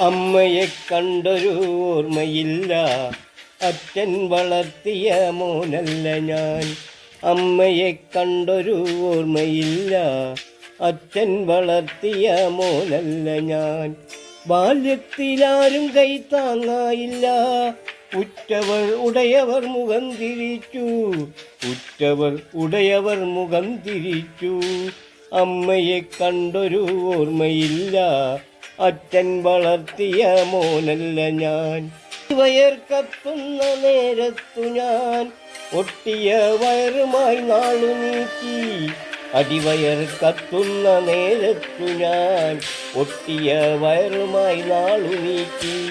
അമ്മയെ കണ്ടൊരു ഓർമ്മയില്ല. അച്ഛൻ വളർത്തിയ മോനല്ല ഞാൻ. അമ്മയെ കണ്ടൊരു ഓർമ്മയില്ല. അച്ഛൻ വളർത്തിയ മോനല്ല ഞാൻ. ബാല്യത്തിലാരും കൈ താങ്ങായില്ല. ഉറ്റവർ ഉടയവർ മുഖം തിരിച്ചു. ഉറ്റവർ ഉടയവർ മുഖം തിരിച്ചു. അമ്മയെ കണ്ടൊരു ഓർമ്മയില്ല. അച്ഛൻ വളർത്തിയ മോനല്ല ഞാൻ. വയർ കത്തുന്ന നേരത്തു ഞാൻ ഒട്ടിയ വയറുമായി നാളു നീക്കി. അടിവയർ കത്തുന്ന നേരത്തു ഞാൻ ഒട്ടിയ വയറുമായി നാളു നീക്കി.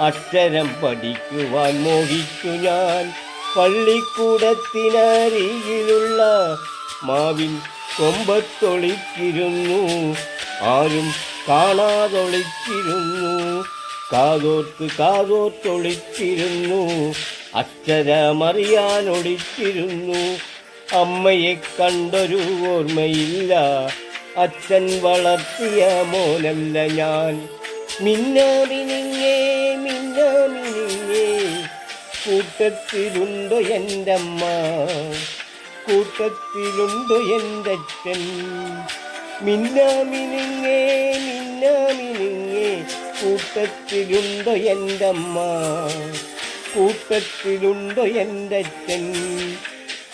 അക്ഷരം പഠിക്കുവാൻ മോഹിച്ചു ഞാൻ. പള്ളിക്കൂടത്തിനരികിലുള്ള മാവിൻ കൊമ്പത്തൊളിച്ചിരുന്നു. ആരും കാണാതൊളിച്ചിരുന്നു. കാതോർത്ത് കാതോർത്തൊളിച്ചിരുന്നു. അക്ഷരമറിയാനൊളിച്ചിരുന്നു. അമ്മയെ കണ്ടൊരു ഓർമ്മയില്ല. അച്ഛൻ വളർത്തിയ മോനല്ല ഞാൻ. മിന്നാമിനിങ്ങേ മിന്നാമിനിങ്ങേ കൂട്ടത്തിലുണ്ടോ എന്റെ അമ്മ കൂട്ടത്തിലുണ്ടോ എന്റെ അച്ഛൻ മിന്നാമിനിങ്ങേ മിന്നാമിനിങ്ങേ കൂട്ടത്തിലുണ്ടോ എന്റെ അമ്മ കൂട്ടത്തിലുണ്ടോ എന്റെ അച്ഛൻ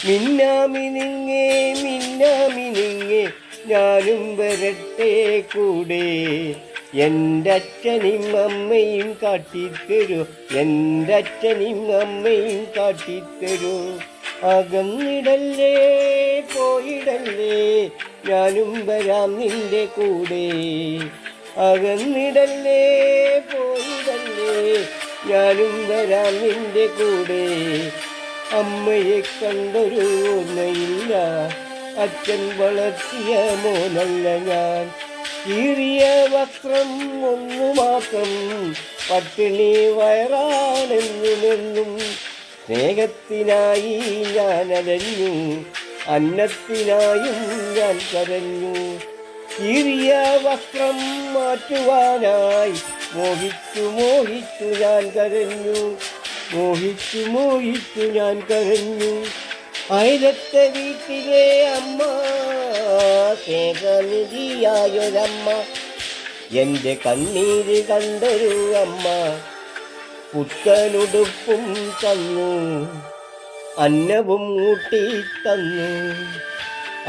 മിന്നാമിനിങ്ങേ മിന്നാമിനിങ്ങേ ഞാനും വരട്ടെ കൂടെ. എന്റെ അച്ഛനും അമ്മയും കാട്ടിത്തരൂ എന്റെ അച്ഛനും അമ്മയും കാട്ടിത്തരൂ. അകന്നിടല്ലേ പോയിടല്ലേ ഞാനും വരാം നിന്റെ കൂടെ. അകന്നിടല്ലേ പോയിടല്ലേ. ഞാനും വരാം നിന്റെ കൂടെ. അമ്മയെ കണ്ടൊരു ഓർമ്മയില്ല. അച്ഛൻ വളർത്തിയ മോനല്ല ഞാൻ. കീറിയ വസ്ത്രം ഒന്നു മാത്രം പട്ടിണി വയറാണെന്നുമെന്നും സ്നേഹത്തിനായി ഞാൻ അന്നത്തിനായും ഞാൻ കരഞ്ഞു. കീറിയ വസ്ത്രം മാറ്റുവാനായി മോഹിച്ചു മോഹിച്ചു ഞാൻ കരഞ്ഞു. മോഹിച്ചു മോഹിച്ചു ഞാൻ കരഞ്ഞു. അയലത്തെ വീട്ടിലെ അമ്മ സ്നേഹനിധിയായൊരമ്മ. എന്റെ കണ്ണീര് കണ്ടൊരു അമ്മ. പുത്തനുടുപ്പും തന്നു. അന്നവും ഊട്ടി തന്നു.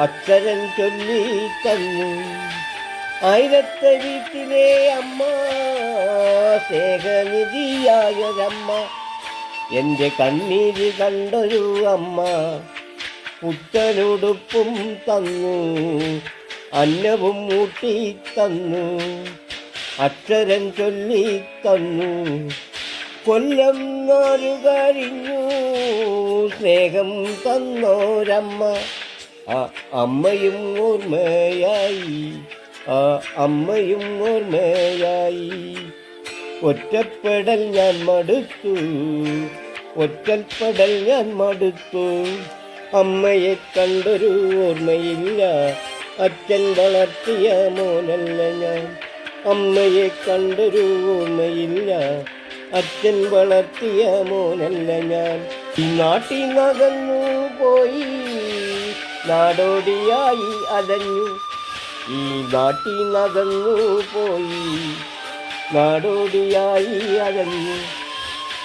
അക്ഷരം ചൊല്ലി തന്നു. ആയിരത്തെ വീട്ടിലെ അമ്മ സ്നേഹനിധിയായൊരമ്മ. എന്റെ കണ്ണീര് കണ്ടൊരു അമ്മ പുത്തനുടുപ്പും തന്നു. അന്നവും മൂട്ടി തന്നു. അക്ഷരം ചൊല്ലി തന്നു. കൊല്ലം നാലു കഴിഞ്ഞു സ്നേഹം തന്നോരമ്മ. ആ അമ്മയും ഓർമ്മയായി. ആ അമ്മയും ഓർമ്മയായി. ഒറ്റപ്പെടൽ ഞാൻ മടുത്തു. ഒറ്റൽപ്പെടൽ ഞാൻ മടുത്തു. അമ്മയെ കണ്ടൊരു ഓർമ്മയില്ല. അച്ഛൻ വളർത്തിയ മോനല്ല ഞാൻ. അമ്മയെ കണ്ടൊരു ഓർമ്മയില്ല. അച്ഛൻ വളർത്തിയ മോനല്ല ഞാൻ. ഈ നാട്ടിൽ നകന്നു പോയി. നാടോടിയായി അലഞ്ഞു. ഈ നാട്ടിൽ നകന്നു പോയി. നാടോടിയായി അലഞ്ഞു.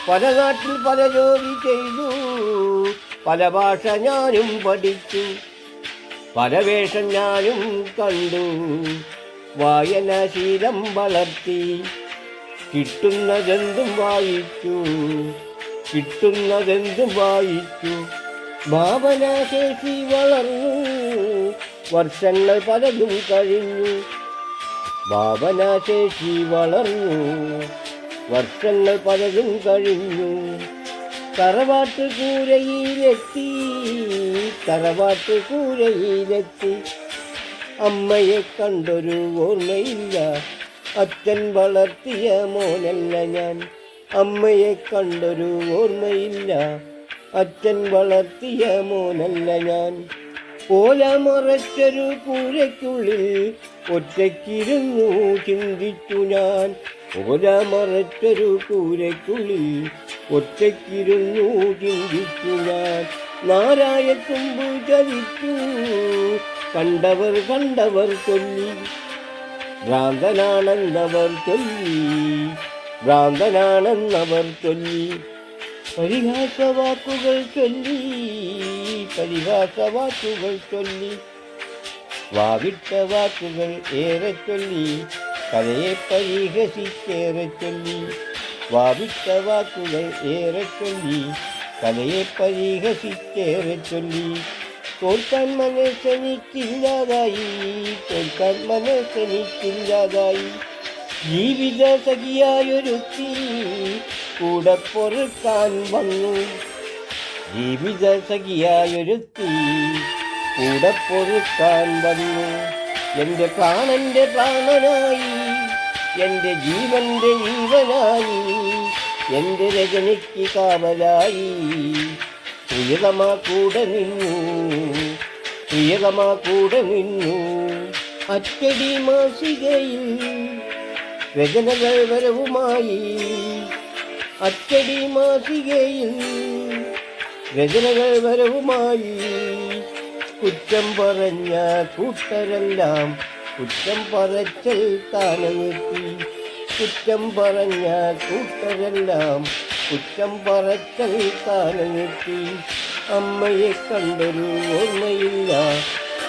പല നാട്ടിൽ പല ജോലി ചെയ്തു. പല ഭാഷ ഞാനും പഠിച്ചു. പല വേഷം ഞാനും കണ്ടു. വായനാശീലം വളർത്തി. കിട്ടുന്നതെന്തും വായിച്ചു. കിട്ടുന്നതെന്തും വായിച്ചു ഭാവനാശേഷി വളർന്നു. വർഷങ്ങൾ പലതും കഴിഞ്ഞു. ഭാവനാശേഷി വളർന്നു. വർഷങ്ങൾ പലതും കഴിഞ്ഞു. തറവാട്ട് കൂരയിലെത്തി തറവാട്ട് കൂരയിലെത്തി അമ്മയെ കണ്ടൊരു ഓർമ്മയില്ല. അച്ഛൻ വളർത്തിയ മോനല്ല ഞാൻ. അമ്മയെ കണ്ടൊരു ഓർമ്മയില്ല. അച്ഛൻ വളർത്തിയ മോനല്ല ഞാൻ. ഓല മറച്ചൊരു കൂരയ്ക്കുള്ളിൽ ഒറ്റയ്ക്കിരുന്നു ചിന്തിച്ചു ഞാൻ. ഓല മറച്ചൊരു കൂരയ്ക്കുള്ളിൽ ഒറ്റയ്ക്കിരുന്നു ചിന്തിച്ചു ഞാൻ. നാരായ തുമ്പു ചതിച്ചു. കണ്ടവർ കണ്ടവർ ചൊല്ലി. ഭ്രാന്തനാണെന്നവർ ചൊല്ലി. ഭ്രാന്തനാണെന്നവർ ചൊല്ലി പരിഹാസവാക്കുകൾ ചൊല്ലി പരിഹാസവാക്കുകൾ ചൊല്ലി വാവിട്ട വാക്കുകൾ ഏറെ ചൊല്ലി കലയെ പരിഹസിച്ചേറെ ചൊല്ലി വാവിട്ട വാക്കുകൾ ഏറെ ചൊല്ലി കലയെ പരിഹസിച്ചേറെ ചൊല്ലി തോൽക്കാൻ മനസ്സെനിക്കില്ലാതായി തോൽക്കാൻ മനസ്സെനിക്കില്ലാതായി ജീവിത സഖിയായൊരുത്തി കൂടെ പൊറുക്കാൻ വന്നു. ജീവിത സഖിയായൊരുത്തി കൂടെ പൊറുക്കാൻ വന്നു. എന്റെ പ്രാണന്റെ പ്രാണനായി എന്റെ ജീവന്റെ ജീവനായി എന്റെ രജനിക്ക് കാവലായി. പ്രിയതമാ കൂടെ നിന്നു പ്രിയതമാ കൂടെ നിന്നു. അച്ചടി മാസികയിൽ രചനകൾ വരവുമായി അച്ചടി മാസികയിൽ രചനകൾ വരവുമായി കുറ്റം പറഞ്ഞ കൂട്ടരെല്ലാം കുറ്റം പറച്ചൽ താനെ നിർത്തി കുറ്റം പറഞ്ഞ കൂട്ടരെല്ലാം കുറ്റം പറച്ചൽ താനെ നിർത്തി അമ്മയെ കണ്ടൊരു ഓർമ്മയില്ല.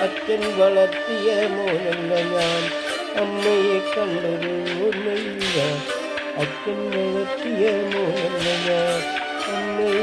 അച്ഛൻ വളർത്തിയ മോനല്ല ഞാൻ. അമ്മയെ കണ്ടത് ഓർമ്മയില്ല അച്ഛൻ വളർത്തിയ മോനല്ല അമ്മയെ